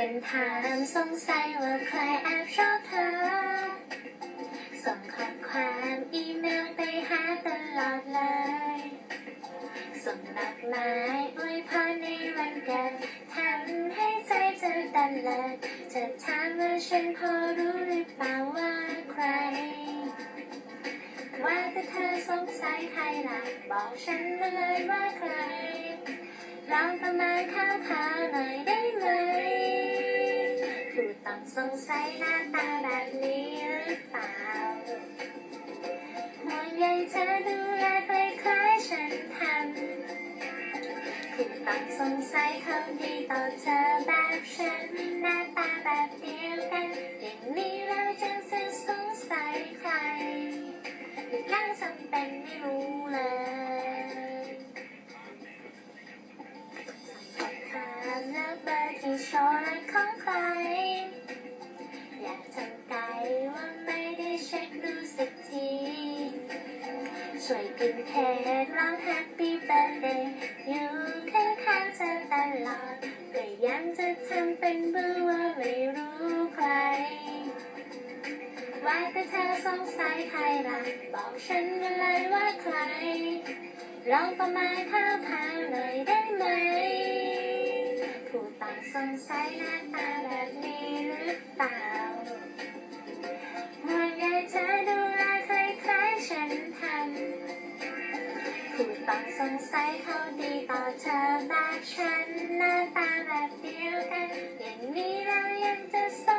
เป็นถามสงสัยว่าใครแอบชอบเธอ ส่งข้อความอีเมลไปหาตลอดเลย ส่งดอกไม้อวยพรในวันเกิดทำให้ใจเธอตันเลิศเธอถามว่าฉันพอรู้หรือเปล่าว่าใคร ว่าแต่เธอสงสัยใครล่ะบอกฉันมาเลยว่าใคร ลองประมาณข่าวขาหน่อยได้ไหมผู้ต้องสงสัยหน้าตาแบบนี้หรือเปล่าห่วงใยเธอดูแลคล้ายๆฉันทำผู้ต้องสงสัยเขาดีต่อเธอแบบฉันหน้าตาแบบเดียวกัน อย่างนี้เราจะสงสัยใครหรือยังจำเป็นไม่รู้ โชว์และของใคร อยากทำใจว่าไม่ได้เช็คดูสักที ช่วยกินเค้กร้อง Happy Birthday อยู่ข้างๆเธอตลอดก็ยังจะทำเป็นเบื่อว่าไม่รู้ใครว่าแต่เธอสงสัยใครล่ะบอกฉันมาเลยว่าใครลองประมาณข่าวข่าวๆหน่อยได้ไหม สงสัยหน้าตาแบบนี้หรือเปล่าห่วงใยเธอดูแลคล้ายๆฉันทำผู้ต้องสงสัยเขาดีต่อเธอแบบฉันหน้าตาแบบเดียวกัน อย่างนี้แล้วยังจะสงสัยใครยังจำเป็น